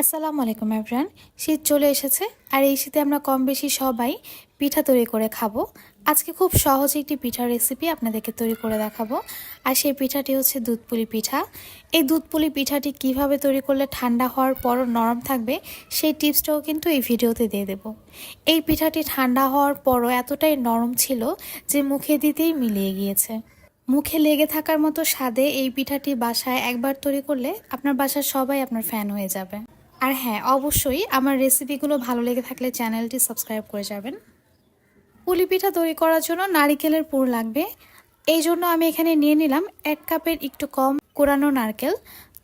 আসসালামু আলাইকুম এভরান শীত চলে এসেছে, আর এই শীতে আমরা কম বেশি সবাই পিঠা তৈরি করে খাব। আজকে খুব সহজ একটি পিঠার রেসিপি আপনাদেরকে তৈরি করে দেখাবো। আর সেই পিঠাটি হচ্ছে দুধপুলি পিঠা। এই দুধপুলি পিঠাটি কীভাবে তৈরি করলে ঠান্ডা হওয়ার পরও নরম থাকবে, সেই টিপসটাও কিন্তু এই ভিডিওতে দিয়ে দেব। এই পিঠাটি ঠান্ডা হওয়ার পরও এতটাই নরম ছিল যে মুখে দিতেই মিলিয়ে গিয়েছে। মুখে লেগে থাকার মতো স্বাদে এই পিঠাটি বাসায় একবার তৈরি করলে আপনার বাসার সবাই আপনার ফ্যান হয়ে যাবে। আর হ্যাঁ অবশ্যই আমার রেসিপিগুলো ভালো লেগে থাকলে চ্যানেলটি সাবস্ক্রাইব করে যাবেন। পুলি পিঠা তৈরি করার জন্য নারিকেলের পুর লাগবে। এই জন্য আমি এখানে নিয়ে নিলাম এক কাপের একটু কম কোরানো নারকেল।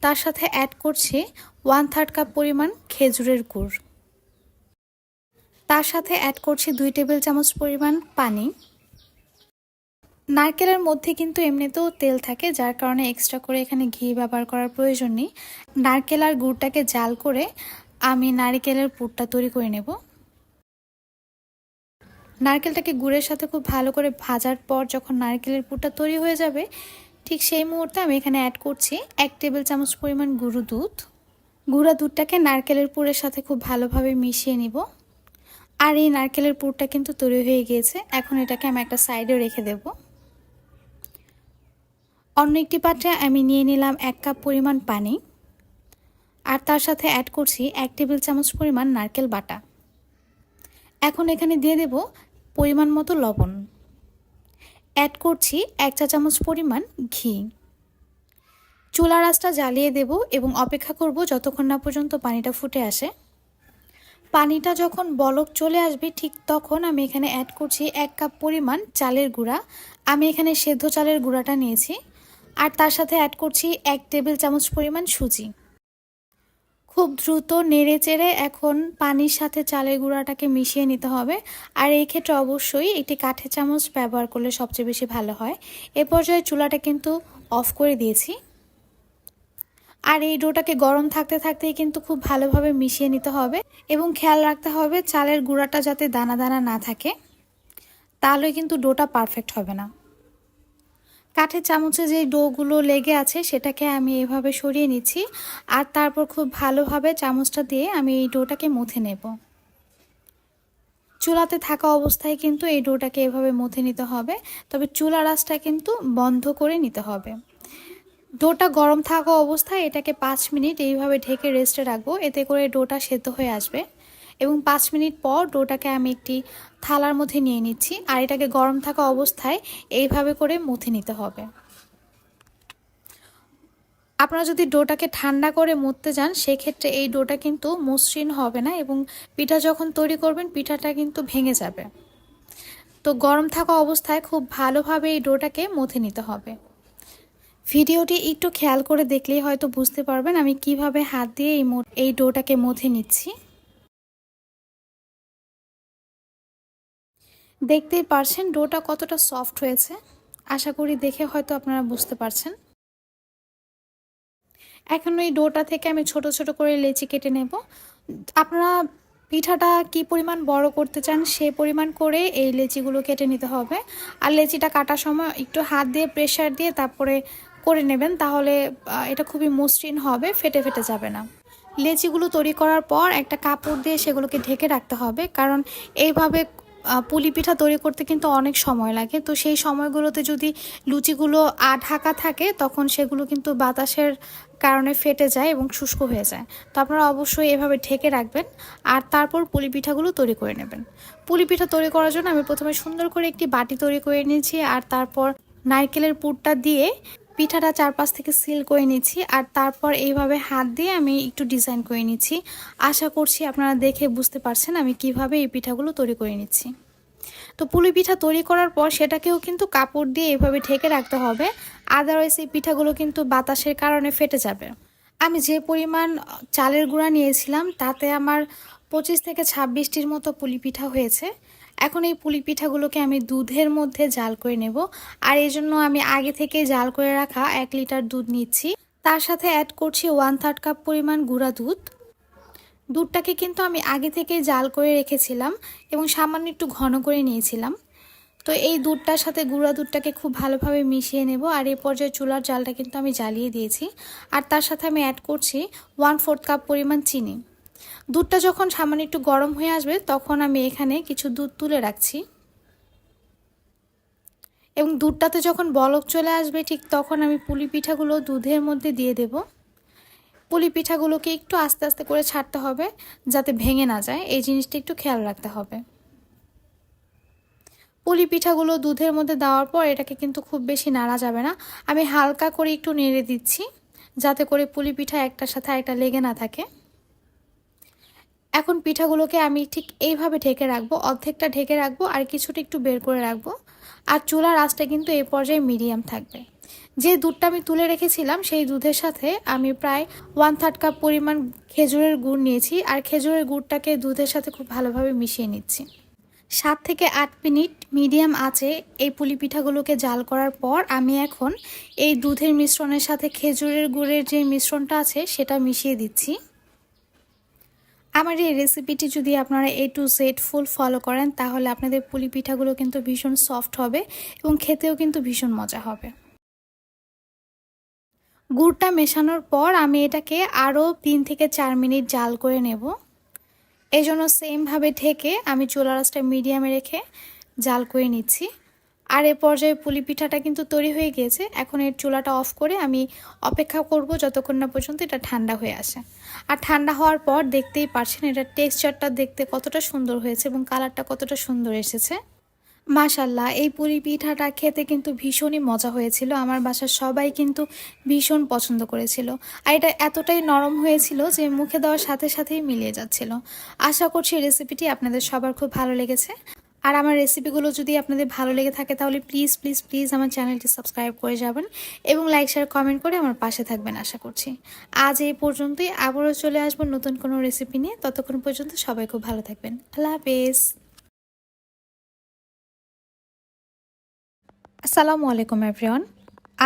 তার সাথে অ্যাড করছি ওয়ান থার্ড কাপ পরিমাণ খেজুরের গুড়। তার সাথে অ্যাড করছি দুই টেবিল চামচ পরিমাণ পানি। নারকেলের মধ্যে কিন্তু এমনিতেও তেল থাকে, যার কারণে এক্সট্রা করে এখানে ঘি ব্যবহার করার প্রয়োজন নেই। নারকেল আর গুড়টাকে জাল করে আমি নারকেলের পুরটা তৈরি করে নেব। নারকেলটাকে গুড়ের সাথে খুব ভালো করে ভাজার পর যখন নারকেলের পুরটা তৈরি হয়ে যাবে, ঠিক সেই মুহূর্তে আমি এখানে অ্যাড করছি এক টেবিল চামচ পরিমাণ গুঁড়ো দুধ। গুঁড়া দুধটাকে নারকেলের পুরের সাথে খুব ভালোভাবে মিশিয়ে নিব। আর এই নারকেলের পুরটা কিন্তু তৈরি হয়ে গিয়েছে, এখন এটাকে আমি একটা সাইডে রেখে দেবো। অন্য একটি পাত্রে আমি নিয়ে নিলাম এক কাপ পরিমাণ পানি আর তার সাথে অ্যাড করছি এক টেবিল চামচ পরিমাণ নারকেল বাটা। এখন এখানে দিয়ে দেব পরিমাণ মতো লবণ। অ্যাড করছি এক চা চামচ পরিমাণ ঘি। চুলা রাসটা জ্বালিয়ে দেব এবং অপেক্ষা করব যতক্ষণ না পর্যন্ত পানিটা ফুটে আসে। পানিটা যখন বলক চলে আসবে, ঠিক তখন আমি এখানে অ্যাড করছি এক কাপ পরিমাণ চালের গুঁড়া। আমি এখানে সেদ্ধ চালের গুঁড়াটা নিয়েছি। আর তার সাথে অ্যাড করছি এক টেবিল চামচ পরিমাণ সুজি। খুব দ্রুত নেড়ে চেড়ে এখন পানির সাথে চালের গুঁড়াটাকে মিশিয়ে নিতে হবে। আর এই ক্ষেত্রে অবশ্যই একটি কাঠের চামচ ব্যবহার করলে সবচেয়ে বেশি ভালো হয়। এ পর্যায়ে চুলাটা কিন্তু অফ করে দিয়েছি। আর এই ডোটাকে গরম থাকতে থাকতেই কিন্তু খুব ভালোভাবে মিশিয়ে নিতে হবে এবং খেয়াল রাখতে হবে চালের গুঁড়াটা যাতে দানা দানা না থাকে। তাহলে কিন্তু ডোটা পারফেক্ট হবে না। কাঠের চামচে যে ডোগুলো লেগে আছে সেটাকে আমি এভাবে সরিয়ে নিচ্ছি। আর তারপর খুব ভালোভাবে চামচটা দিয়ে আমি এই ডোটাকে মুথে নেব। চুলাতে থাকা অবস্থায় কিন্তু এই ডোটাকে এভাবে মুথে নিতে হবে, তবে চুলা রাসটা কিন্তু বন্ধ করে নিতে হবে। ডোটা গরম থাকা অবস্থায় এটাকে পাঁচ মিনিট এইভাবে ঢেকে রেস্টে রাখব, এতে করে ডোটা সেদ্ধ হয়ে আসবে। এবং পাঁচ মিনিট পর ডোটাকে আমি একটি থালার মধ্যে নিয়ে নিচ্ছি। আর এটাকে গরম থাকা অবস্থায় এইভাবে করে মুথে নিতে হবে। আপনারা যদি ডোটাকে ঠান্ডা করে মুততে যান, সেক্ষেত্রে এই ডোটা কিন্তু মসৃণ হবে না এবং পিঠা যখন তৈরি করবেন, পিঠাটা কিন্তু ভেঙে যাবে। তো গরম থাকা অবস্থায় খুব ভালোভাবে এই ডোটাকে মুথে নিতে হবে। ভিডিওটি একটু খেয়াল করে দেখলেই হয়তো বুঝতে পারবেন আমি কীভাবে হাত দিয়ে এই এই ডোটাকে মথে নিচ্ছি। দেখতেই পারছেন ডোটা কতটা সফট হয়েছে। আশা করি দেখে হয়তো আপনারা বুঝতে পারছেন। এখন ওই ডোটা থেকে আমি ছোট ছোট করে লেচি কেটে নেব। আপনারা পিঠাটা কি পরিমাণ বড় করতে চান সে পরিমাণ করে এই লেচিগুলো কেটে নিতে হবে। আর লেচিটা কাটার সময় একটু হাত দিয়ে প্রেশার দিয়ে তারপরে করে নেবেন, তাহলে এটা খুবই মসৃণ হবে, ফেটে ফেটে যাবে না। লেচিগুলো তৈরি করার পর একটা কাপড় দিয়ে সেগুলোকে ঢেকে রাখতে হবে, কারণ এইভাবে পুলি পিঠা তৈরি করতে কিন্তু অনেক সময় লাগে। তো সেই সময়গুলোতে যদি লুচিগুলো ঢাকা থাকে, তখন সেগুলো কিন্তু বাতাসের কারণে ফেটে যায় এবং শুষ্ক হয়ে যায়। তো আপনারা অবশ্যই এভাবে ঢেকে রাখবেন আর তারপর পুলি পিঠাগুলো তৈরি করে নেবেন। পুলি পিঠা তৈরি করার জন্য আমি প্রথমে সুন্দর করে একটি বাটি তৈরি করে নিয়েছি আর তারপর নারকেলের পুরটা দিয়ে পিঠাটা চারপাশ থেকে সিল করে নিচ্ছি আর তারপর এইভাবে হাত দিয়ে আমি একটু ডিজাইন করে নিচ্ছি। আশা করছি আপনারা দেখে বুঝতে পারছেন আমি কীভাবে এই পিঠাগুলো তৈরি করে নিচ্ছি। তো পুলি পিঠা তৈরি করার পর সেটাকেও কিন্তু কাপড় দিয়ে এভাবে ঢেকে রাখতে হবে। আদারওয়াইজ এই পিঠাগুলো কিন্তু বাতাসের কারণে ফেটে যাবে। আমি যে পরিমাণ চালের গুঁড়া নিয়েছিলাম তাতে আমার পঁচিশ থেকে ছাব্বিশটির মতো পুলি পিঠা হয়েছে। এখন এই পুলি পিঠাগুলোকে আমি দুধের মধ্যে জাল করে নেব। আর এই জন্য আমি আগে থেকে জাল করে রাখা এক লিটার দুধ নিচ্ছি। তার সাথে অ্যাড করছি ওয়ান থার্ড কাপ পরিমাণ গুঁড়া দুধ। দুধটাকে কিন্তু আমি আগে থেকে জাল করে রেখেছিলাম এবং সামান্য একটু ঘন করে নিয়েছিলাম। তো এই দুধটার সাথে গুঁড়া দুধটাকে খুব ভালোভাবে মিশিয়ে নেব। আর এই পর্যায়ে চুলার জালটা কিন্তু আমি জ্বালিয়ে দিয়েছি। আর তার সাথে আমি অ্যাড করছি ওয়ান ফোর্থ কাপ পরিমাণ চিনি। দুধটা যখন সামান্য একটু গরম হয়ে আসবে, তখন আমি এখানে কিছু দুধ তুলে রাখছি। এবং দুধটাতে যখন বলক চলে আসবে, ঠিক তখন আমি পুলি পিঠাগুলো দুধের মধ্যে দিয়ে দেব। পুলি পিঠাগুলোকে একটু আস্তে আস্তে করে ছাড়তে হবে, যাতে ভেঙে না যায়। এই জিনিসটা একটু খেয়াল রাখতে হবে। পুলি পিঠাগুলো দুধের মধ্যে দেওয়ার পর এটাকে কিন্তু খুব বেশি নাড়া যাবে না। আমি হালকা করে একটু নেড়ে দিচ্ছি, যাতে করে পুলি পিঠা একটার সাথে একটা লেগে না থাকে। এখন পিঠাগুলোকে আমি ঠিক এইভাবে ঢেকে রাখব, অর্ধেকটা ঢেকে রাখব আর কিছুটা একটু বের করে রাখব। আর চুলার আঁচটা কিন্তু এই পর্যায়ে মিডিয়াম থাকবে। যে দুধটা আমি তুলে রেখেছিলাম, সেই দুধের সাথে আমি প্রায় ওয়ান থার্ড কাপ পরিমাণ খেজুরের গুড় নিয়েছি আর খেজুরের গুড়টাকে দুধের সাথে খুব ভালোভাবে মিশিয়ে নিচ্ছি। সাত থেকে আট মিনিট মিডিয়াম আঁচে এই পুলি পিঠাগুলোকে জাল করার পর আমি এখন এই দুধের মিশ্রণের সাথে খেজুরের গুড়ের যে মিশ্রণটা আছে, সেটা মিশিয়ে দিচ্ছি। আমার এই রেসিপিটি যদি আপনারা A to Z full follow করেন, তাহলে আপনাদের পুলি পিঠাগুলো কিন্তু ভীষণ সফট হবে এবং খেতেও কিন্তু ভীষণ মজা হবে। গুড়টা মেশানোর পর আমি এটাকে আরও তিন থেকে চার মিনিট জাল করে নেব। এই জন্য সেমভাবে ঢেকে আমি চুলা রাসটা মিডিয়ামে রেখে জাল করে নিচ্ছি। আর এ পর্যায়ে পুলি পিঠাটা কিন্তু তৈরি হয়ে গিয়েছে। এখন এর চুলাটা অফ করে আমি অপেক্ষা করব যতক্ষণ না পর্যন্ত এটা ঠান্ডা হয়ে আসে। আর ঠান্ডা হওয়ার পর দেখতেই পারছেন এটার টেক্সচারটা দেখতে কতটা সুন্দর হয়েছে এবং কালারটা কতটা সুন্দর এসেছে। মাশাল্লাহ এই পুরি পিঠাটা খেতে কিন্তু ভীষণই মজা হয়েছিল। আমার বাসার সবাই কিন্তু ভীষণ পছন্দ করেছিল। আর এটা এতটাই নরম হয়েছিল যে মুখে দেওয়ার সাথে সাথেই মিলিয়ে যাচ্ছিল। আশা করছি রেসিপিটি আপনাদের সবার খুব ভালো লেগেছে। আর আমার রেসিপিগুলো যদি আপনাদের ভালো লেগে থাকে, তাহলে প্লিজ প্লিজ প্লিজ আমার চ্যানেলটি সাবস্ক্রাইব করে যাবেন এবং লাইক শেয়ার কমেন্ট করে আমার পাশে থাকবেন আশা করছি। আজ এই পর্যন্তই, আবারও চলে আসব নতুন কোনো রেসিপি নিয়ে। ততক্ষণ পর্যন্ত সবাই খুব ভালো থাকবেন। আল্লাহ হাফেজ। আসসালামু আলাইকুম এভরিওয়ান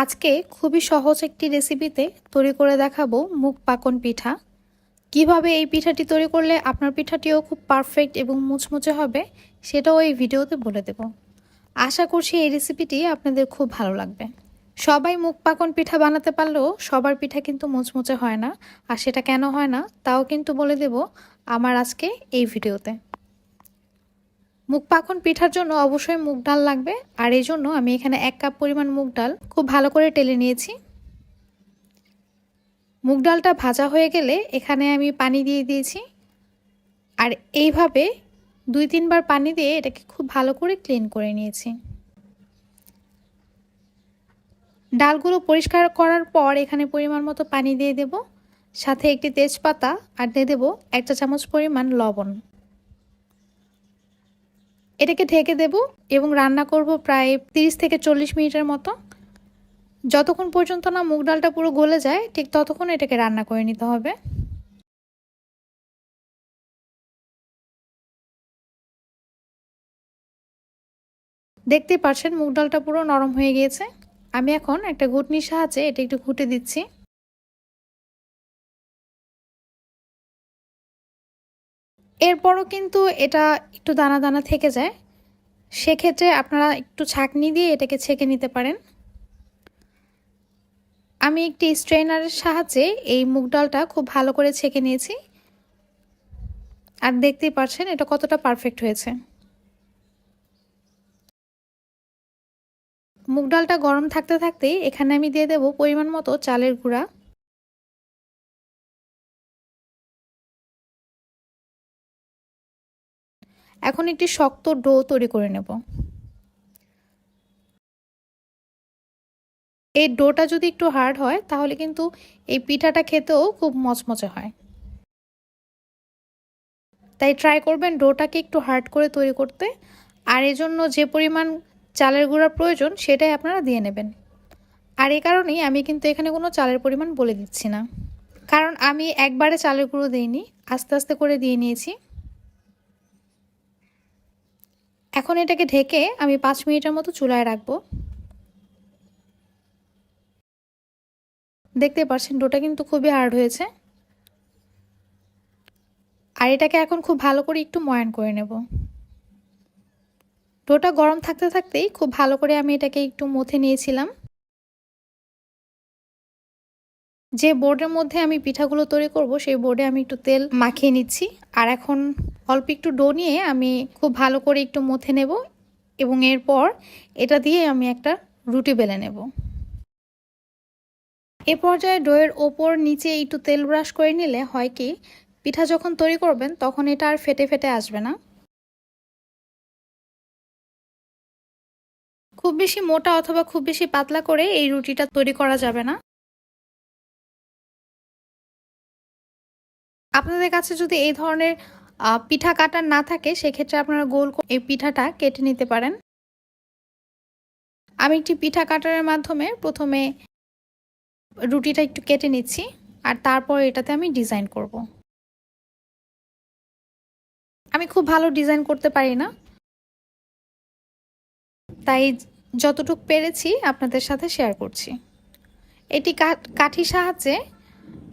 আজকে খুবই সহজ একটি রেসিপিতে তৈরি করে দেখাবো মুগ পাকন পিঠা। কীভাবে এই পিঠাটি তৈরি করলে আপনার পিঠাটিও খুব পারফেক্ট এবং মুচমুচে হবে সেটাও এই ভিডিওতে বলে দেব। আশা করছি এই রেসিপিটি আপনাদের খুব ভালো লাগবে। সবাই মুখ পাকন পিঠা বানাতে পারলেও সবার পিঠা কিন্তু মুচমুচে হয় না, আর সেটা কেন হয় না, তাও কিন্তু বলে দেব আমার আজকে এই ভিডিওতে। মুগ পাখন পিঠার জন্য অবশ্যই মুগ ডাল লাগবে, আর এই জন্য আমি এখানে এক কাপ পরিমাণ মুগ ডাল খুব ভালো করে টেলে নিয়েছি। মুগ ডালটা ভাজা হয়ে গেলে এখানে আমি পানি দিয়ে দিয়েছি। আর এইভাবে দুই তিনবার পানি দিয়ে এটাকে খুব ভালো করে ক্লিন করে নিয়েছি। ডালগুলো পরিষ্কার করার পর এখানে পরিমাণ মতো পানি দিয়ে দেব, সাথে একটি তেজপাতা আর দিয়ে দেবো একটা চামচ পরিমাণ লবণ। এটাকে ঢেকে দেব এবং রান্না করব প্রায় তিরিশ থেকে চল্লিশ মিনিটের মতো। যতক্ষণ পর্যন্ত না মুগ ডালটা পুরো গলে যায়, ঠিক ততক্ষণ এটাকে রান্না করে নিতে হবে। দেখতে পাচ্ছেন মুগ ডালটা পুরো নরম হয়ে গিয়েছে। আমি এখন একটা ঘুটনির সাহায্যে এটা একটু ঘুটে দিচ্ছি। এরপরও কিন্তু এটা একটু দানা দানা থেকে যায়। সেক্ষেত্রে আপনারা একটু ছাকনি দিয়ে এটাকে ছেঁকে নিতে পারেন। আমি একটি স্ট্রেনারের সাহায্যে এই মুগ ডালটা খুব ভালো করে ছেঁকে নিয়েছি। আর দেখতেই পাচ্ছেন এটা কতটা পারফেক্ট হয়েছে। মুগ ডালটা গরম থাকতে থাকতেই এখানে আমি দিয়ে দেব পরিমাণ মতো চালের গুঁড়া। এখন একটি শক্ত ডো তৈরি করে নেব। এই ডোটা যদি একটু হার্ড হয়, তাহলে কিন্তু এই পিঠাটা খেতেও খুব মচমচে হয়। তাই ট্রাই করবেন ডোটাকে একটু হার্ড করে তৈরি করতে। আর এজন্য যে পরিমাণ চালের গুঁড়ার প্রয়োজন সেটাই আপনারা দিয়ে নেবেন। আর এই কারণেই আমি কিন্তু এখানে কোনো চালের পরিমাণ বলে দিচ্ছি না। কারণ আমি একবারে চালের গুঁড়ো দিইনি, আস্তে আস্তে করে দিয়ে নিয়েছি। এখন এটাকে ঢেকে আমি পাঁচ মিনিটের মতো চুলায় রাখব। দেখতে পাচ্ছেন, ডোটা কিন্তু খুবই হার্ড হয়েছে। আর এটাকে এখন খুব ভালো করে একটু ময়ান করে নেব। ডোটা গরম থাকতে থাকতেই খুব ভালো করে আমি এটাকে একটু মথে নিয়েছিলাম। যে বোর্ডের মধ্যে আমি পিঠাগুলো তৈরি করব, সেই বোর্ডে আমি একটু তেল মাখিয়ে নিচ্ছি। আর এখন অল্প একটু ডো নিয়ে আমি খুব ভালো করে একটু মথে নেব এবং এরপর এটা দিয়ে আমি একটা রুটি বেলে নেব। এ পর্যায়ে ডোয়ের ওপর নিচে একটু তেল ব্রাশ করে নিলে হয় কি, পিঠা যখন তৈরি করবেন তখন এটা আর ফেটে ফেটে আসবে না। খুব বেশি মোটা অথবা খুব বেশি পাতলা করে এই রুটিটা তৈরি করা যাবে না। আপনাদের কাছে যদি এই ধরনের পিঠা কাটার না থাকে, সেক্ষেত্রে আপনারা গোল এই পিঠাটা কেটে নিতে পারেন। আমি একটি পিঠা কাটারের মাধ্যমে প্রথমে রুটিটা একটু কেটে নিচ্ছি, আর তারপর এটাতে আমি ডিজাইন করব। আমি খুব ভালো ডিজাইন করতে পারি না। তাই যতটুকু পেরেছি আপনাদের সাথে শেয়ার করছি। এটি কাঠির সাহায্যে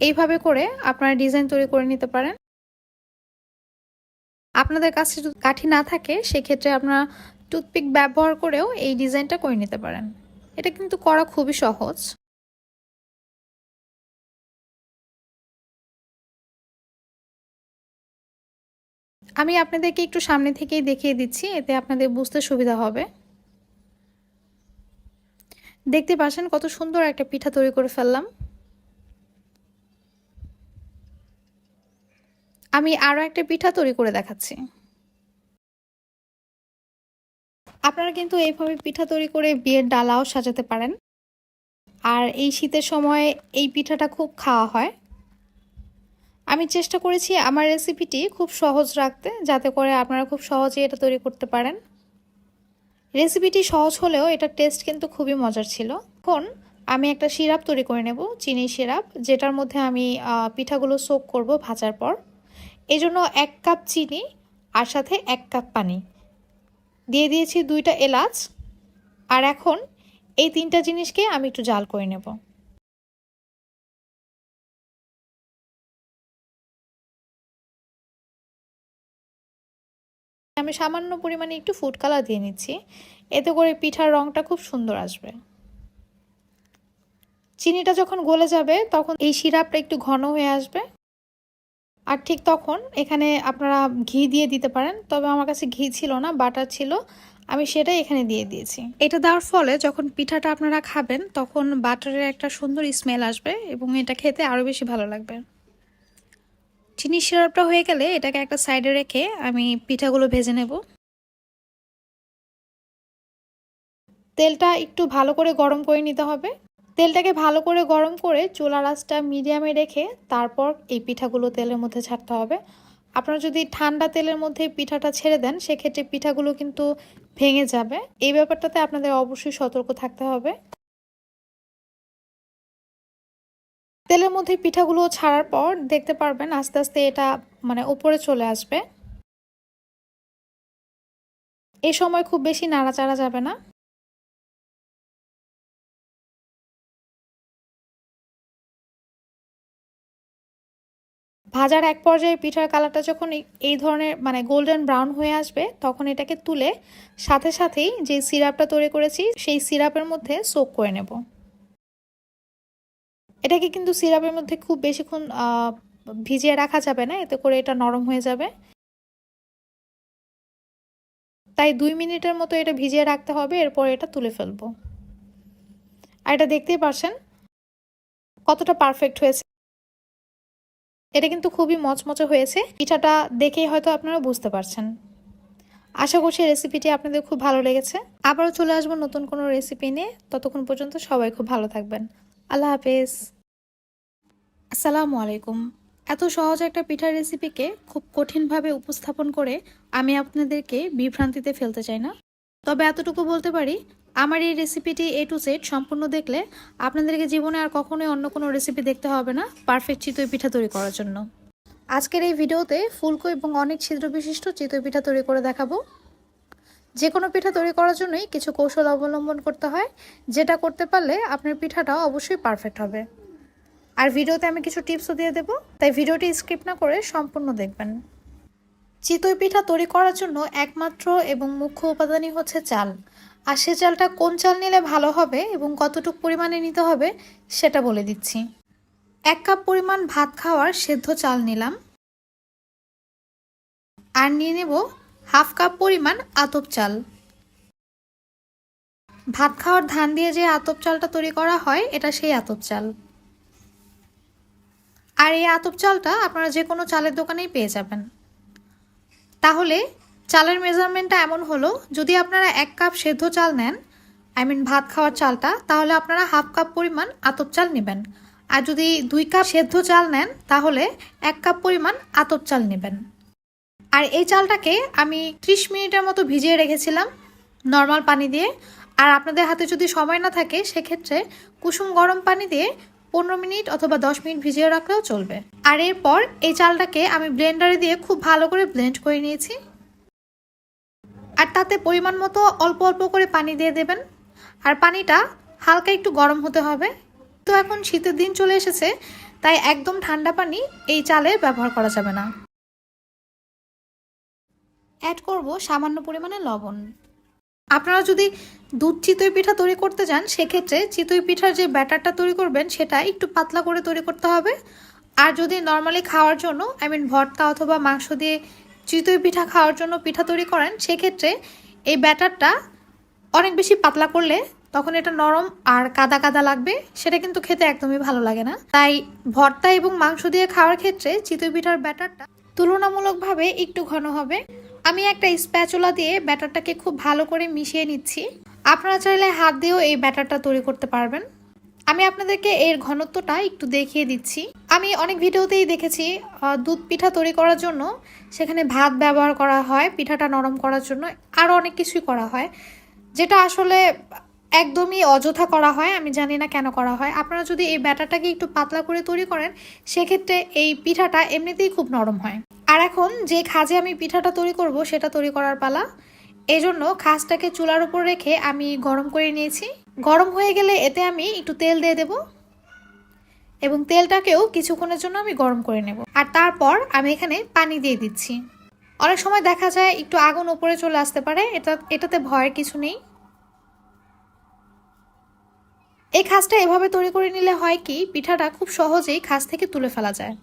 এইভাবে করে আপনারা ডিজাইন তৈরি করে নিতে পারেন। আপনাদের কাছে যদি কাঠি না থাকে, সেক্ষেত্রে আপনারা টুথপিক ব্যবহার করেও এই ডিজাইনটা করে নিতে পারেন। এটা কিন্তু করা খুবই সহজ। আমি আপনাদেরকে একটু সামনে থেকেই দেখিয়ে দিচ্ছি, এতে আপনাদের বুঝতে সুবিধা হবে। দেখতে পাচ্ছেন কত সুন্দর একটা পিঠা তৈরি করে ফেললাম। আমি আরও একটা পিঠা তৈরি করে দেখাচ্ছি। আপনারা কিন্তু এইভাবে পিঠা তৈরি করে বিয়ের ডালাও সাজাতে পারেন। আর এই শীতের সময় এই পিঠাটা খুব খাওয়া হয়। আমি চেষ্টা করেছি আমার রেসিপিটি খুব সহজ রাখতে, যাতে করে আপনারা খুব সহজে এটা তৈরি করতে পারেন। রেসিপিটি সহজ হলেও এটার টেস্ট কিন্তু খুবই মজার ছিল। এখন আমি একটা সিরাপ তৈরি করে নেব, চিনি সিরাপ, যেটার মধ্যে আমি পিঠাগুলো সোক করব ভাজার পর। এই জন্য এক কাপ চিনি আর সাথে এক কাপ পানি। দিয়ে দিয়েছি দুইটা এলাচ। আর এখন এই তিনটা জিনিসকে আমি একটু জাল করে নেব। আমি সামান্য পরিমাণে একটু ফুড কালার দিয়ে নিচ্ছি। এতে করে পিঠার রঙটা খুব সুন্দর আসবে। চিনিটা যখন গলে যাবে, তখন এই সিরাপটা একটু ঘন হয়ে আসবে। আর ঠিক তখন এখানে আপনারা ঘি দিয়ে দিতে পারেন, তবে আমার কাছে ঘি ছিল না, বাটার ছিল। আমি সেটাই এখানে দিয়ে দিয়েছি। এটা দেওয়ার ফলে যখন পিঠাটা আপনারা খাবেন, তখন বাটারের একটা সুন্দর স্মেল আসবে এবং এটা খেতে আরও বেশি ভালো লাগবে। চিনি সিরাপটা হয়ে গেলে এটাকে একটা সাইডে রেখে আমি পিঠাগুলো ভেজে নেব। তেলটা একটু ভালো করে গরম করে নিতে হবে। তেলটাকে ভালো করে গরম করে চুলা রাসটা মিডিয়ামে রেখে তারপর এই পিঠাগুলো তেলের মধ্যে ছাড়তে হবে। আপনারা যদি ঠান্ডা তেলের মধ্যে পিঠাটা ছেড়ে দেন, সেক্ষেত্রে পিঠাগুলো কিন্তু ভেঙে যাবে। এই ব্যাপারটাতে আপনাদের অবশ্যই সতর্ক থাকতে হবে। তেলের মধ্যে পিঠাগুলো ছাড়ার পর দেখতে পারবেন আস্তে আস্তে এটা মানে উপরে চলে আসবে। এই সময় খুব বেশি নাড়াচাড়া যাবে না। ভাজার এক পর্যায়ে পিঠার কালারটা যখন এই ধরনের মানে গোল্ডেন ব্রাউন হয়ে আসবে, তখন এটাকে তুলে সাথে সাথেই যে সিরাপটা তৈরি করেছি, সেই সিরাপের মধ্যে সোক করে নেব। এটাকে কিন্তু সিরাপের মধ্যে খুব বেশিক্ষণ ভিজিয়ে রাখা যাবে না, এতে করে এটা নরম হয়ে যাবে। তাই দুই মিনিটের মতো এটা ভিজিয়ে রাখতে হবে, এরপর এটা তুলে ফেলব। আর এটা দেখতেই পারছেন, কতটা পারফেক্ট হয়েছে। এটা কিন্তু খুবই মচমচে হয়েছে, পিঠাটা দেখেই হয়তো আপনারা বুঝতে পারছেন। আশা করছি রেসিপিটি আপনাদের খুব ভালো লেগেছে। আবারও চলে আসব নতুন কোনো রেসিপি নিয়ে। ততক্ষণ পর্যন্ত সবাই খুব ভালো থাকবেন। আল্লাহ হাফেজ। আসসালামু আলাইকুম এত সহজ একটা পিঠার রেসিপিকে খুব কঠিনভাবে উপস্থাপন করে আমি আপনাদেরকে বিভ্রান্তিতে ফেলতে চাই না। তবে এতটুকু বলতে পারি, আমার এই রেসিপিটি এ টু সেট সম্পূর্ণ দেখলে আপনাদেরকে জীবনে আর কখনোই অন্য কোনো রেসিপি দেখতে হবে না পারফেক্ট চিতই পিঠা তৈরি করার জন্য। আজকের এই ভিডিওতে ফুলকো এবং অনেক ছিদ্র বিশিষ্ট চিতই পিঠা তৈরি করে দেখাবো। যে কোনো পিঠা তৈরি করার জন্যই কিছু কৌশল অবলম্বন করতে হয়, যেটা করতে পারলে আপনার পিঠাটাও অবশ্যই পারফেক্ট হবে। আর ভিডিওতে আমি কিছু টিপসও দিয়ে দেবো, তাই ভিডিওটি স্কিপ না করে সম্পূর্ণ দেখবেন। চিতই পিঠা তৈরি করার জন্য একমাত্র এবং মুখ্য উপাদানই হচ্ছে চাল। আর সে চালটা কোন চাল নিলে ভালো হবে এবং কতটুকু পরিমাণে নিতে হবে, সেটা বলে দিচ্ছি। এক কাপ পরিমাণ ভাত খাওয়ার সেদ্ধ চাল নিলাম। আর নিয়ে নেব হাফ কাপ পরিমাণ আতপ চাল। ভাত খাওয়ার ধান দিয়ে যে আতপ চালটা তৈরি করা হয়, এটা সেই আতপ চাল। আর এই আতপ চালটা আপনারা যে কোনো চালের দোকানেই পেয়ে যাবেন। তাহলে চালের মেজারমেন্টটা এমন হলো, যদি আপনারা এক কাপ সেদ্ধ চাল নেন আই মিন ভাত খাওয়ার চালটা, তাহলে আপনারা হাফ কাপ পরিমাণ আতপ চাল নেবেন। আর যদি দুই কাপ সেদ্ধ চাল নেন, তাহলে এক কাপ পরিমাণ আতপ চাল নেবেন। আর এই চালটাকে আমি ত্রিশ মিনিটের মতো ভিজিয়ে রেখেছিলাম নর্মাল পানি দিয়ে। আর আপনাদের হাতে যদি সময় না থাকে, সেক্ষেত্রে কুসুম গরম পানি দিয়ে পনেরো মিনিট অথবা দশ মিনিট ভিজিয়ে রাখলেও চলবে। আর এরপর এই চালটাকে আমি ব্লেন্ডারে দিয়ে খুব ভালো করে ব্লেন্ড করে নিয়েছি। আর তাতে পরিমাণ মতো অল্প অল্প করে পানি দিয়ে দেবেন। আর পানিটা হালকা একটু গরম হতে হবে। তো এখন শীতের দিন চলে এসেছে, তাই একদম ঠান্ডা পানি এই চালে ব্যবহার করা যাবে না। অ্যাড করব সামান্য পরিমাণে লবণ। আপনারা যদি দুধ চিতই পিঠা তৈরি করতে যান, সেক্ষেত্রে চিতই পিঠার যে ব্যাটারটা তৈরি করবেন, সেটা একটু পাতলা করে তৈরি করতে হবে। আর যদি নর্মালি খাওয়ার জন্য আই মিন ভর্তা অথবা মাংস দিয়ে চিতই পিঠা খাওয়ার জন্য পিঠা তৈরি করেন, সেক্ষেত্রে এই ব্যাটারটা অনেক বেশি পাতলা করলে তখন এটা নরম আর কাদা কাদা লাগবে, সেটা কিন্তু খেতে একদমই ভালো লাগে না। তাই ভর্তা এবং মাংস দিয়ে খাওয়ার ক্ষেত্রে চিতই পিঠার ব্যাটারটা তুলনামূলকভাবে একটু ঘন হবে। আমি একটা স্প্যাচুলা দিয়ে ব্যাটারটাকে খুব ভালো করে মিশিয়ে নিচ্ছি। আপনারা চাইলে হাত দিয়েও এই ব্যাটারটা তৈরি করতে পারবেন। আমি আপনাদেরকে এর ঘনত্বটা একটু দেখিয়ে দিচ্ছি। আমি অনেক ভিডিওতেই দেখেছি দুধ পিঠা তৈরি করার জন্য সেখানে ভাত ব্যবহার করা হয়, পিঠাটা নরম করার জন্য আরও অনেক কিছুই করা হয়। যেটা আসলে একদমই অযথা করা হয়, আমি জানি না কেন করা হয়। আপনারা যদি এই ব্যাটারটাকে একটু পাতলা করে তৈরি করেন, সেক্ষেত্রে এই পিঠাটা এমনিতেই খুব নরম হয়। আর এখন যে খাজে আমি পিঠাটা তৈরি করব, সেটা তৈরি করার পালা। এই জন্য খাসটাকে চুলার উপর রেখে আমি গরম করে নিয়েছি। গরম হয়ে গেলে এতে আমি একটু তেল দিয়ে দেব এবং তেলটাকেও কিছুক্ষণের জন্য আমি গরম করে নেব। আর তারপর আমি এখানে পানি দিয়ে দিচ্ছি। অনেক সময় দেখা যায় একটু আগুন উপরে চলে আসতে পারে, এটা, এটাতে ভয়ের কিছু নেই। এই খাসটা এভাবে তৈরি করে নিলে হয় কি, পিঠাটা খুব সহজেই খাস থেকে তুলে ফেলা যায়।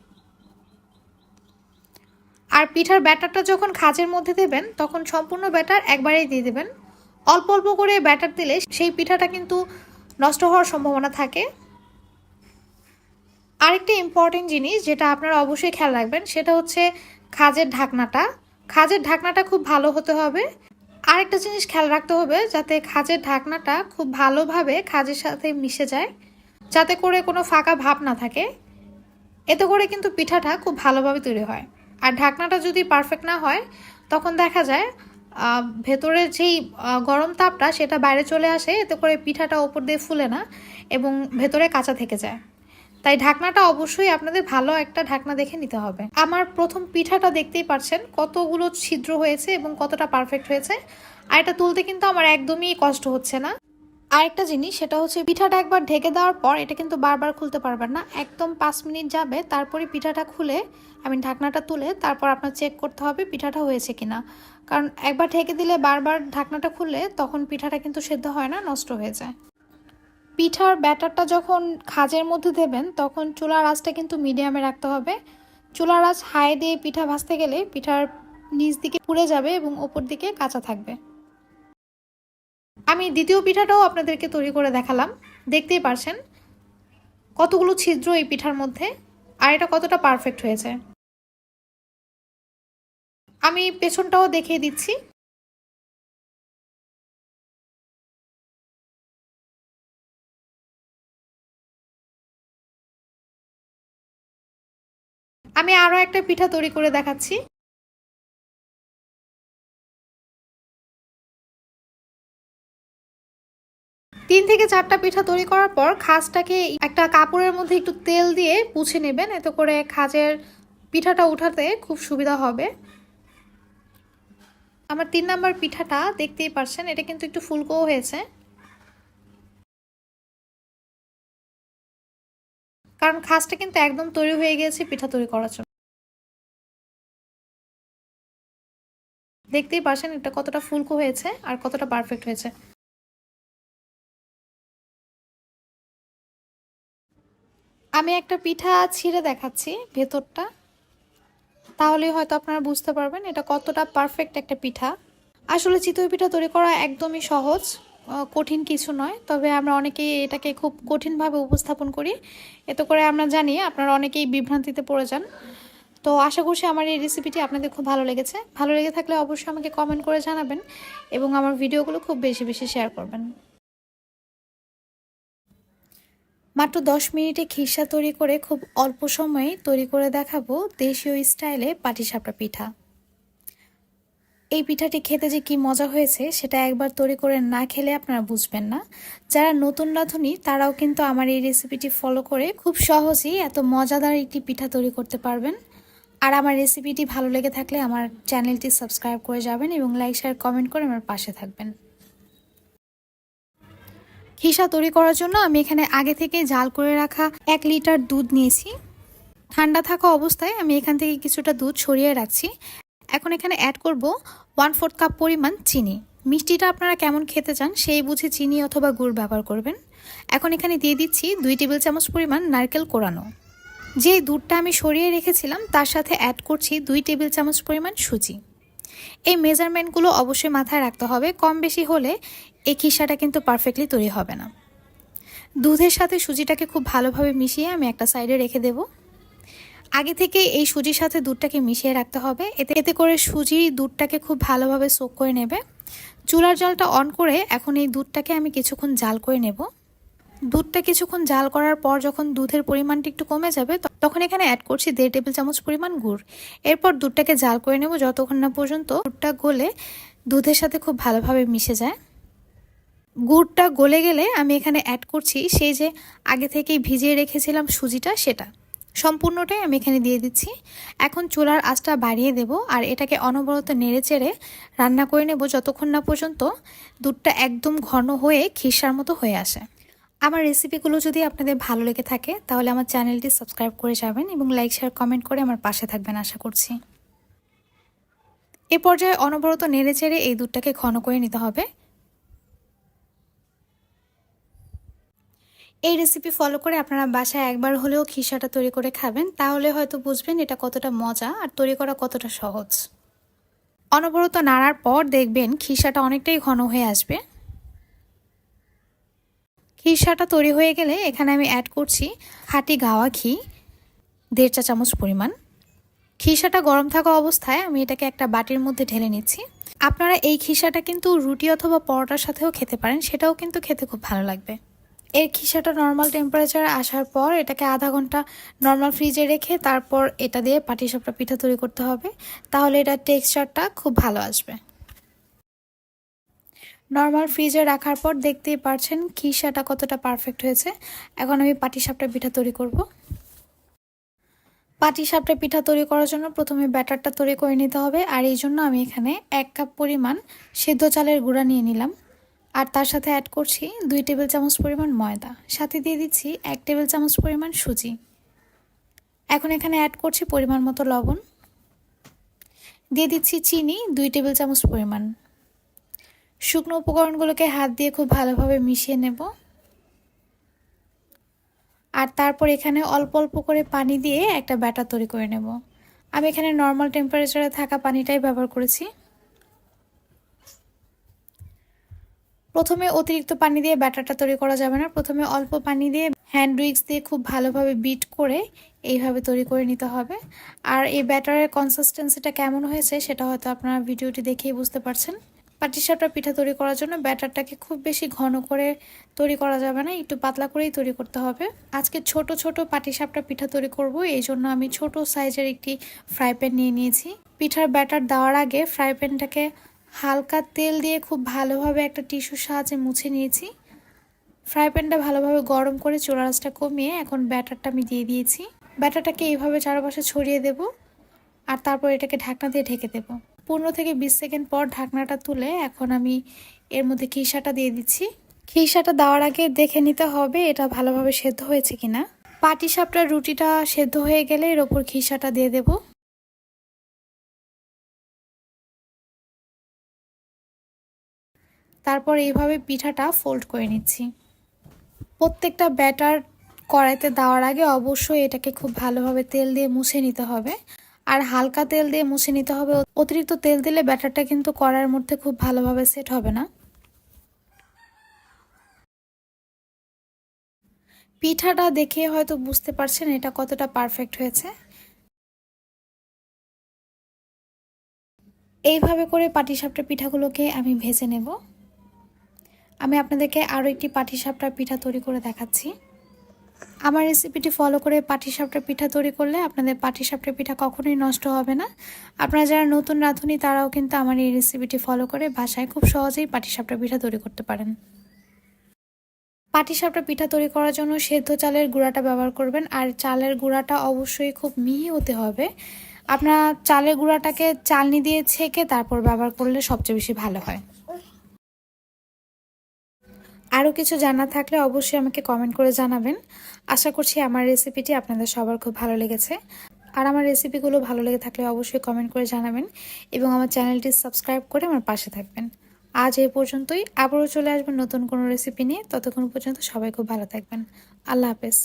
আর পিঠার ব্যাটারটা যখন খাজের মধ্যে দেবেন, তখন সম্পূর্ণ ব্যাটার একবারেই দিয়ে দেবেন। অল্প অল্প করে ব্যাটার দিলে সেই পিঠাটা কিন্তু নষ্ট হওয়ার সম্ভাবনা থাকে। আরেকটা ইম্পর্টেন্ট জিনিস যেটা আপনারা অবশ্যই খেয়াল রাখবেন, সেটা হচ্ছে খাজের ঢাকনাটা। খাজের ঢাকনাটা খুব ভালো হতে হবে। আরেকটা জিনিস খেয়াল রাখতে হবে যাতে খাজের ঢাকনাটা খুব ভালোভাবে খাজের সাথে মিশে যায়, যাতে করে কোনো ফাঁকা ভাব না থাকে। এতে করে কিন্তু পিঠাটা খুব ভালোভাবে তৈরি হয়। আর ঢাকনাটা যদি পারফেক্ট না হয়, তখন দেখা যায় ভেতরের যেই গরম তাপটা সেটা বাইরে চলে আসে, এতে করে পিঠাটা ওপর দিয়ে ফুলে না এবং ভেতরে কাঁচা থেকে যায়। তাই ঢাকনাটা অবশ্যই আপনাদের ভালো একটা ঢাকনা দেখে নিতে হবে। আমার প্রথম পিঠাটা দেখতেই পাচ্ছেন কতগুলো ছিদ্র হয়েছে এবং কতটা পারফেক্ট হয়েছে। আর এটা তুলতে কিন্তু আমার একদমই কষ্ট হচ্ছে না। আরেকটা জিনিস, সেটা হচ্ছে পিঠাটা একবার ঢেকে দেওয়ার পর এটা কিন্তু বারবার খুলতে পারবেন না। একদম পাঁচ মিনিট যাবে তারপরে পিঠাটা খুলে আমি ঢাকনাটা তুলে তারপর আপনার চেক করতে হবে পিঠাটা হয়েছে কিনা। কারণ একবার ঢেকে দিলে বারবার ঢাকনাটা খুললে তখন পিঠাটা কিন্তু সেদ্ধ হয় না, নষ্ট হয়ে যায়। পিঠার ব্যাটারটা যখন খাজের মধ্যে দেবেন, তখন চুলার আঁচটা কিন্তু মিডিয়ামে রাখতে হবে। চুলার আঁচ হাই দিয়ে পিঠা ভাজতে গেলে পিঠার নিচ দিকে পুড়ে যাবে এবং ওপর দিকে কাঁচা থাকবে। আমি দ্বিতীয় পিঠাটাও আপনাদেরকে তৈরি করে দেখালাম। দেখতেই পারছেন কতগুলো ছিদ্র এই পিঠার মধ্যে, আর এটা কতটা পারফেক্ট হয়েছে। আমি পেছনটাও দেখিয়ে দিচ্ছি। আমি আরও একটা পিঠা তৈরি করে দেখাচ্ছি। তিন থেকে চারটা পিঠা তৈরি করার পর খাসটাকে একটা কাপড়ের মধ্যে একটু তেল দিয়ে পুছে নেবেন। এতে করে খাজের পিঠাটা উঠাতে খুব সুবিধা হবে। আমার তিন নাম্বার পিঠাটা দেখতেই পারছেন, এটা কিন্তু একটু ফুলকো হয়েছে। কারণ খাসটা কিন্তু একদম তৈরি হয়ে গিয়েছে পিঠা তৈরি করার জন্য। দেখতেই পারছেন এটা কতটা ফুলকো হয়েছে আর কতটা পারফেক্ট হয়েছে। আমি একটা পিঠা ছিঁড়ে দেখাচ্ছি ভেতরটা। তাহলে হয়তো আপনারা বুঝতে পারবেন এটা কতটা পারফেক্ট একটা পিঠা। আসলে চিতই পিঠা তৈরি করা একদমই সহজ। কঠিন কিছু নয়, তবে আমরা অনেকেই এটাকে খুব কঠিনভাবে উপস্থাপন করি। এতে করে আমরা জানি আপনারা অনেকেই বিভ্রান্তিতে পড়ে যান। তো আশা করছি আমার এই রেসিপিটি আপনাদের খুব ভালো লেগেছে। ভালো লেগে থাকলে অবশ্যই আমাকে কমেন্ট করে জানাবেন এবং আমার ভিডিওগুলো খুব বেশি বেশি শেয়ার করবেন। মাত্র দশ মিনিটে খিসা তৈরি করে খুব অল্প সময়ে তৈরি করে দেখাবো দেশীয় স্টাইলে পাটিসাপটা পিঠা। এই পিঠাটি খেতে যে কি মজা হয়েছে, সেটা একবার তৈরি করে না খেলে আপনারা বুঝবেন না। যারা নতুন রাঁধুনি, তারাও কিন্তু আমার এই রেসিপিটি ফলো করে খুব সহজেই এত মজাদার একটি পিঠা তৈরি করতে পারবেন। আর আমার রেসিপিটি ভালো লেগে থাকলে আমার চ্যানেলটি সাবস্ক্রাইব করে যাবেন এবং লাইক শেয়ার কমেন্ট করে আমার পাশে থাকবেন। খিসা তৈরি করার জন্য আমি এখানে আগে থেকে জাল করে রাখা এক লিটার দুধ নিয়েছি। ঠান্ডা থাকা অবস্থায় আমি এখান থেকে কিছুটা দুধ ছড়িয়ে রাখছি। এখন এখানে অ্যাড করব ওয়ান ফোর্থ কাপ পরিমাণ চিনি। মিষ্টিটা আপনারা কেমন খেতে চান সেই বুঝে চিনি অথবা গুড় ব্যবহার করবেন। এখন এখানে দিয়ে দিচ্ছি দুই টেবিল চামচ পরিমাণ নারকেল কোরানো। যে দুধটা আমি সরিয়ে রেখেছিলাম, তার সাথে অ্যাড করছি দুই টেবিল চামচ পরিমাণ সুজি। এই মেজারমেন্টগুলো অবশ্যই মাথায় রাখতে হবে, কম বেশি হলে এই খিসাটা কিন্তু পারফেক্টলি তৈরি হবে না। দুধের সাথে সুজিটাকে খুব ভালোভাবে মিশিয়ে আমি একটা সাইডে রেখে দেব। আগে থেকে এই সুজির সাথে দুধটাকে মিশিয়ে রাখতে হবে। এতে এতে করে সুজি দুধটাকে খুব ভালোভাবে সোক করে নেবে। চুলার জলটা অন করে এখন এই দুধটাকে আমি কিছুক্ষণ জাল করে নেব। দুধটা কিছুক্ষণ জাল করার পর যখন দুধের পরিমাণটা একটু কমে যাবে তখন এখানে অ্যাড করছি দেড় টেবিল চামচ পরিমাণ গুড়। এরপর দুধটাকে জাল করে নেব যতক্ষণ না পর্যন্ত দুধটা গলে দুধের সাথে খুব ভালোভাবে মিশে যায়। গুড়টা গলে গেলে আমি এখানে অ্যাড করছি সেই যে আগে থেকেই ভিজিয়ে রেখেছিলাম সুজিটা, সেটা। সম্পূর্ণটাই আমি এখানে দিয়ে দিচ্ছি। এখন চুলার আঁচটা বাড়িয়ে দেব আর এটাকে অনবরত নেড়ে চেড়ে রান্না করে নেব যতক্ষণ না পর্যন্ত দুধটা একদম ঘন হয়ে খিসার মতো হয়ে আসে। আমার রেসিপিগুলো যদি আপনাদের ভালো লেগে থাকে, তাহলে আমার চ্যানেলটি সাবস্ক্রাইব করে যাবেন এবং লাইক, শেয়ার, কমেন্ট করে আমার পাশে থাকবেন আশা করছি। এ পর্যায়ে অনবরত নেড়ে চেড়ে এই দুধটাকে ঘন করে নিতে হবে। এই রেসিপি ফলো করে আপনারা বাসায় একবার হলেও খিসাটা তৈরি করে খাবেন, তাহলে হয়তো বুঝবেন এটা কতটা মজা আর তৈরি করা কতটা সহজ। অনবরত নাড়ার পর দেখবেন খিসাটা অনেকটাই ঘন হয়ে আসবে। খিসাটা তৈরি হয়ে গেলে এখানে আমি অ্যাড করছি খাঁটি গাওয়া ঘি, দেড় চা চামচ পরিমাণ। খিসাটা গরম থাকা অবস্থায় আমি এটাকে একটা বাটির মধ্যে ঢেলে নিচ্ছি। আপনারা এই খিসাটা কিন্তু রুটি অথবা পরোটার সাথেও খেতে পারেন, সেটাও কিন্তু খেতে খুব ভালো লাগবে। এর খিসাটা নর্মাল টেম্পারেচারে আসার পর এটাকে আধা ঘণ্টা নর্মাল ফ্রিজে রেখে তারপর এটা দিয়ে পাটিসাপটা পিঠা তৈরি করতে হবে। তাহলে এটার টেক্সচারটা খুব ভালো আসবে। নর্মাল ফ্রিজে রাখার পর দেখতেই পারছেন খিসাটা কতটা পারফেক্ট হয়েছে। এখন আমি পাটিসাপটা পিঠা তৈরি করব। পাটিসাপটা পিঠা তৈরি করার জন্য প্রথমে ব্যাটারটা তৈরি করে নিতে হবে। আর এই জন্য আমি এখানে এক কাপ পরিমাণ সেদ্ধ চালের গুঁড়া নিয়ে নিলাম। আর তার সাথে অ্যাড করছি দুই টেবিল চামচ পরিমাণ ময়দা। সাথে দিয়ে দিচ্ছি এক টেবিল চামচ পরিমাণ সুজি। এখন এখানে অ্যাড করছি পরিমাণ মতো লবণ। দিয়ে দিচ্ছি চিনি, দুই টেবিল চামচ পরিমাণ। শুকনো উপকরণগুলোকে হাত দিয়ে খুব ভালোভাবে মিশিয়ে নেব। আর তারপর এখানে অল্প অল্প করে পানি দিয়ে একটা ব্যাটার তৈরি করে নেব। আমি এখানে নর্মাল টেম্পারেচারে থাকা পানিটাই ব্যবহার করেছি। প্রথমে অতিরিক্ত পানি দিয়ে ব্যাটারটা তৈরি করা যাবে না। প্রথমে অল্প পানি দিয়ে হ্যান্ড উইক্স দিয়ে খুব ভালোভাবে বিট করে এইভাবে তৈরি করে নিতে হবে। আর এই ব্যাটারের কনসিস্টেন্সিটা কেমন হয়েছে সেটা হয়তো আপনারা ভিডিওটি দেখেই বুঝতে পারছেন। পাটিসাপটা পিঠা তৈরি করার জন্য ব্যাটারটাকে খুব বেশি ঘন করে তৈরি করা যাবে না, একটু পাতলা করেই তৈরি করতে হবে। আজকে ছোট ছোট পাটিসাপটা পিঠা তৈরি করব, এই জন্য আমি ছোট সাইজের একটি ফ্রাই প্যান নিয়ে নিয়েছি। পিঠার ব্যাটার দেওয়ার আগে ফ্রাই প্যানটাকে হালকা তেল দিয়ে খুব ভালোভাবে একটা টিস্যুর সাহায্যে মুছে নিয়েছি। ফ্রাই প্যানটা ভালোভাবে গরম করে চুলা আঁচটা কমিয়ে এখন ব্যাটারটা আমি দিয়ে দিয়েছি। ব্যাটারটাকে এইভাবে চারপাশে ছড়িয়ে দেব আর তারপর এটাকে ঢাকনা দিয়ে ঢেকে দেব। পনেরো থেকে বিশ সেকেন্ড পর ঢাকনাটা তুলে এখন আমি এর মধ্যে খিসাটা দিয়ে দিচ্ছি। খিসাটা দেওয়ার আগে দেখে নিতে হবে এটা ভালোভাবে সেদ্ধ হয়েছে কিনা। পাটি সাপটার রুটিটা সেদ্ধ হয়ে গেলে এর ওপর খিসাটা দিয়ে দেবো। তারপর এইভাবে পিঠাটা ফোল্ড করে নিচ্ছি। প্রত্যেকটা ব্যাটার কড়াইতে দেওয়ার আগে অবশ্যই এটাকে খুব ভালোভাবে তেল দিয়ে মুছে নিতে হবে। আর হালকা তেল দিয়ে মুছে নিতে হবে। অতিরিক্ত তেল দিলে ব্যাটারটা কিন্তু কড়াইয়ের মধ্যে খুব ভালোভাবে সেট হবে না। পিঠাটা দেখে হয়তো বুঝতে পারছেন এটা কতটা পারফেক্ট হয়েছে। এইভাবে করে পাটিসাপটা পিঠাগুলোকে আমি ভেজে নেব। আমি আপনাদেরকে আরও একটি পাটিসাপটার পিঠা তৈরি করে দেখাচ্ছি। আমার রেসিপিটি ফলো করে পাটিসাপটা পিঠা তৈরি করলে আপনাদের পাটিসাপটা পিঠা কখনোই নষ্ট হবে না। আপনারা যারা নতুন রাঁধুনি, তারাও কিন্তু আমার এই রেসিপিটি ফলো করে বাসায় খুব সহজেই পাটিসাপটা পিঠা তৈরি করতে পারেন। পাটিসাপটা পিঠা তৈরি করার জন্য সেদ্ধ চালের গুঁড়াটা ব্যবহার করবেন। আর চালের গুঁড়াটা অবশ্যই খুব মিহি হতে হবে। আপনার চালের গুঁড়াটাকে চালনি দিয়ে ছেঁকে তারপর ব্যবহার করলে সবচেয়ে বেশি ভালো হয়। আরও কিছু জানা থাকলে অবশ্যই আমাকে কমেন্ট করে জানাবেন। আশা করছি আমার রেসিপিটি আপনাদের সবার খুব ভালো লেগেছে। আর আমার রেসিপিগুলো ভালো লেগে থাকলে অবশ্যই কমেন্ট করে জানাবেন এবং আমার চ্যানেলটি সাবস্ক্রাইব করে আমার পাশে থাকবেন। আজ এই পর্যন্তই। আবারও চলে আসবেন নতুন কোনো রেসিপি নিয়ে। ততক্ষণ পর্যন্ত সবাই খুব ভালো থাকবেন। আল্লাহ হাফেজ।